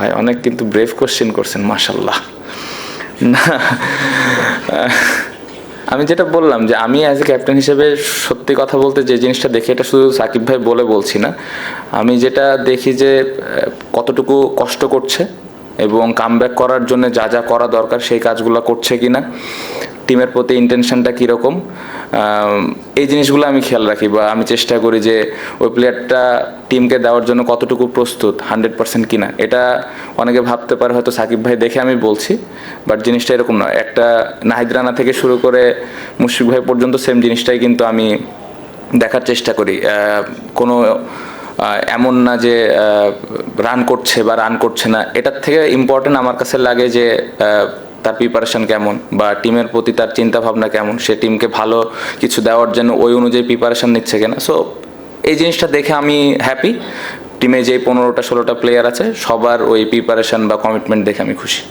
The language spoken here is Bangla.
ভাই, অনেক কিন্তু ব্রেভ কোশ্চেন করছেন মাশাল্লাহ না, আমি যেটা বললাম যে আমি অ্যাজ এ ক্যাপ্টেন হিসেবে সত্যি কথা বলতে যে জিনিসটা দেখি, এটা শুধু সাকিব ভাই বলে বলছি না। আমি যেটা দেখি যে কতটুকু কষ্ট করছে এবং কামব্যাক করার জন্য যা যা করা দরকার, সেই কাজগুলো করছে কিনা। টিমের প্রতি ইন্টেনশনটা কীরকম এই জিনিসগুলো আমি খেয়াল রাখি বা আমি চেষ্টা করি যে ওই প্লেয়ারটা টিমকে দেওয়ার জন্য কতটুকু প্রস্তুত হান্ড্রেড পার্সেন্ট কিনা। এটা অনেকে ভাবতে পারে, হয়তো সাকিব ভাই দেখে আমি বলছি বাট জিনিসটা এরকম নয়। একটা নাহিদ রানা থেকে শুরু করে মুশফিক ভাই পর্যন্ত সেম জিনিসটাই কিন্তু আমি দেখার চেষ্টা করি। কোনো এমন না যে রান করছে বা রান করছে না। এটার থেকে ইম্পর্টেন্ট আমার কাছে লাগে যে তার প্রিপারেশন কেমন বা টিমের প্রতি তার চিন্তা ভাবনা কেমন? সে টিমকে ভালো কিছু দেওয়ার জন্য ওই অনুযায়ী প্রিপারেশান নিচ্ছে কিনা? সো এই জিনিসটা দেখে আমি হ্যাপি টিমে যে পনেরোটা, ষোলোটা প্লেয়ার আছে, সবার ওই প্রিপারেশান বা কমিটমেন্ট দেখে আমি খুশি।